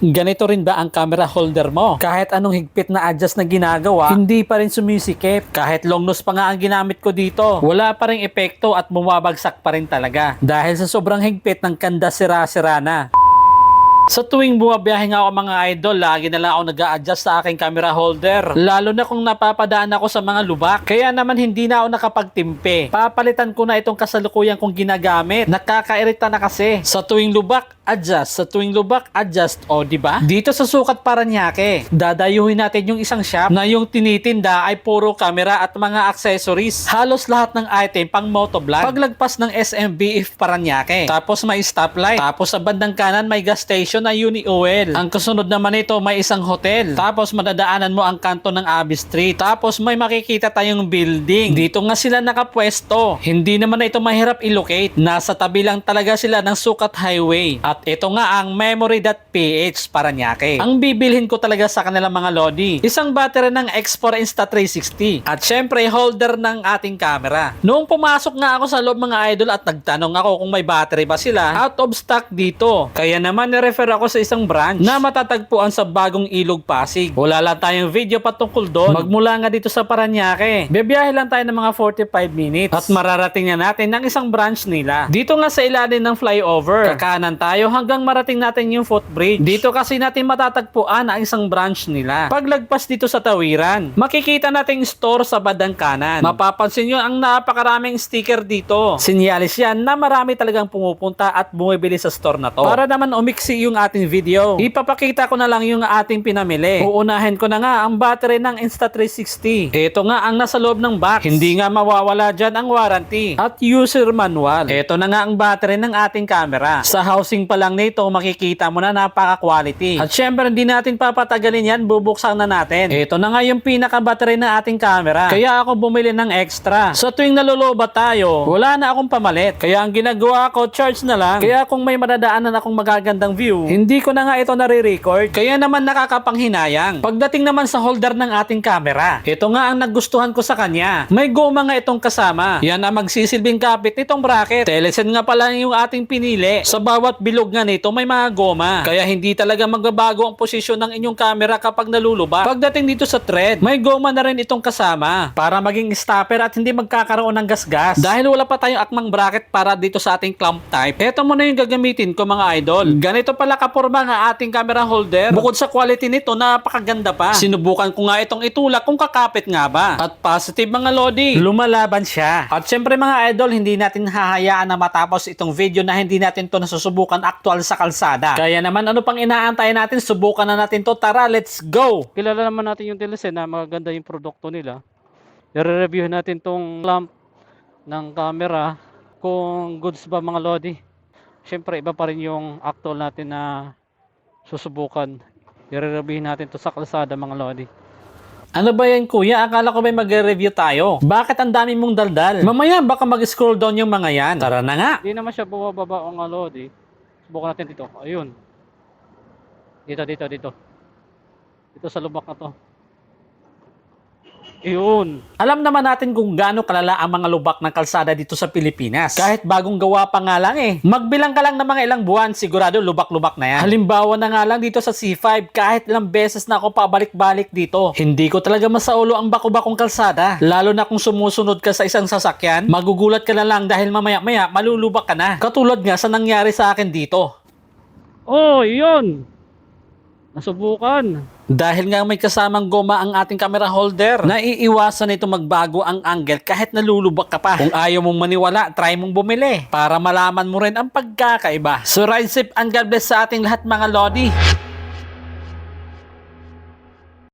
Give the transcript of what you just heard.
Ganito rin ba ang camera holder mo? Kahit anong higpit na adjust na ginagawa, hindi pa rin sumisikip. Kahit long nose pa nga ang ginamit ko dito, wala pa rin epekto at bumabagsak pa rin talaga. Dahil sa sobrang higpit ng kanda sira-sira na. Sa tuwing bumabiyahe nga ako mga idol, lagi na lang ako nag adjust sa aking camera holder. Lalo na kung napapadaan ako sa mga lubak. Kaya naman hindi na ako nakapagtimpe. Papalitan ko na itong kasalukuyan kong ginagamit. Nakakairita na kasi. Sa tuwing lubak, adjust. Sa tuwing lubak, adjust. O, di ba? Dito sa sukat Paranaque, dadayuhin natin yung isang shop na yung tinitinda ay puro camera at mga accessories. Halos lahat ng item pang motovlog. Paglagpas ng SMBF Paranaque. Tapos may stoplight. Tapos sa bandang kanan may gas station na Uni Oil. Ang kasunod naman nito may isang hotel. Tapos madadaanan mo ang kanto ng Abbey Street. Tapos may makikita tayong building. Dito nga sila nakapwesto. Hindi naman na ito mahirap i-locate. Nasa tabi lang talaga sila ng Sukat Highway. At ito nga ang memory.ph Paranaque. Ang bibilhin ko talaga sa kanilang mga lodi. Isang battery ng X4 Insta360. At syempre holder ng ating camera. Noong pumasok nga ako sa loob mga idol at nagtanong ako kung may battery ba sila, out of stock dito. Kaya naman nirefer ako sa isang branch na matatagpuan sa bagong ilog Pasig. Wala lang tayong video patungkol doon. Magmula nga dito sa Paranaque. Bebiyahe lang tayo ng mga 45 minutes at mararating na natin ng isang branch nila. Dito nga sa ilalim ng flyover. Kakanan tayo hanggang marating natin yung footbridge. Dito kasi natin matatagpuan ang isang branch nila. Paglagpas dito sa tawiran, makikita natin store sa badang kanan. Mapapansin nyo ang napakaraming sticker dito. Sinyalis yan na marami talagang pumupunta at bumibili sa store na to. Para naman umiksi yung ating video, ipapakita ko na lang yung ating pinamili. Uunahin ko na nga ang battery ng Insta360. Ito nga ang nasa loob ng box. Hindi nga mawawala dyan ang warranty at user manual. Ito na nga ang battery ng ating camera. Sa housing pa lang nito, makikita mo na napaka-quality. At syempre, hindi natin papatagalin yan, bubuksan na natin. Ito na nga yung pinaka-battery ng ating camera. Kaya ako bumili ng extra. Sa tuwing nalulobat tayo, wala na akong pamalit. Kaya ang ginagawa ko, charge na lang. Kaya kung may madadaanan akong magagandang view, hindi ko na nga ito nare-record. Kaya naman nakakapanghinayang. Pagdating naman sa holder ng ating camera, ito nga ang nagustuhan ko sa kanya. May goma nga itong kasama. Yan ang magsisilbing kapit nitong bracket. Telesen nga pala yung ating pinili. Sa bawat bilog nga nito may mga goma. Kaya hindi talaga magbabago ang posisyon ng inyong camera kapag nalulubat. Pagdating dito sa thread, may goma na rin itong kasama para maging stopper at hindi magkakaroon ng gasgas. Dahil wala pa tayong akmang bracket para dito sa ating clamp type, eto muna yung gagamitin ko mga idol. Ganito pala kapurma nga ating camera holder. Bukod sa quality nito, napakaganda pa. Sinubukan ko nga itong itulak kung kakapit nga ba. At positive mga lodi, lumalaban siya. At syempre mga idol, hindi natin hahayaan na matapos itong video na hindi natin to nasusubukan aktual sa kalsada. Kaya naman ano pang inaantay natin, subukan na natin to. Tara, let's go! Kilala naman natin yung Telecen na maganda yung produkto nila. I-review natin tong lamp ng camera kung goods ba mga lodi. Siyempre iba pa rin yung actual natin na susubukan. I-review natin to sa kalsada mga lodi. Ano ba yan kuya? Akala ko may magre-review tayo. Bakit ang dami mong daldal? Mamaya baka mag-scroll down yung mga yan. Tara na nga! Hindi naman siya bumababa o mga lodi. Subukan natin dito. Ayun. Dito, dito, dito. Dito sa lubak na to. Ayun. Alam naman natin kung gaano kalala ang mga lubak ng kalsada dito sa Pilipinas. Kahit bagong gawa pa nga lang eh. Magbilang ka lang ng mga ilang buwan, sigurado lubak-lubak na yan. Halimbawa na nga lang dito sa C5, kahit ilang beses na ako pabalik-balik dito, hindi ko talaga masaulo ang bako-bakong kalsada. Lalo na kung sumusunod ka sa isang sasakyan, magugulat ka na lang dahil mamaya-maya malulubak ka na. Katulad nga sa nangyari sa akin dito. Oh, yun. Nasubukan. Dahil nga may kasamang goma ang ating camera holder, naiiwasan nito magbago ang angle kahit nalulubak ka pa. Kung ayaw mong maniwala, try mong bumili para malaman mo rin ang pagkakaiba. So ride safe and God bless sa ating lahat mga Lodi.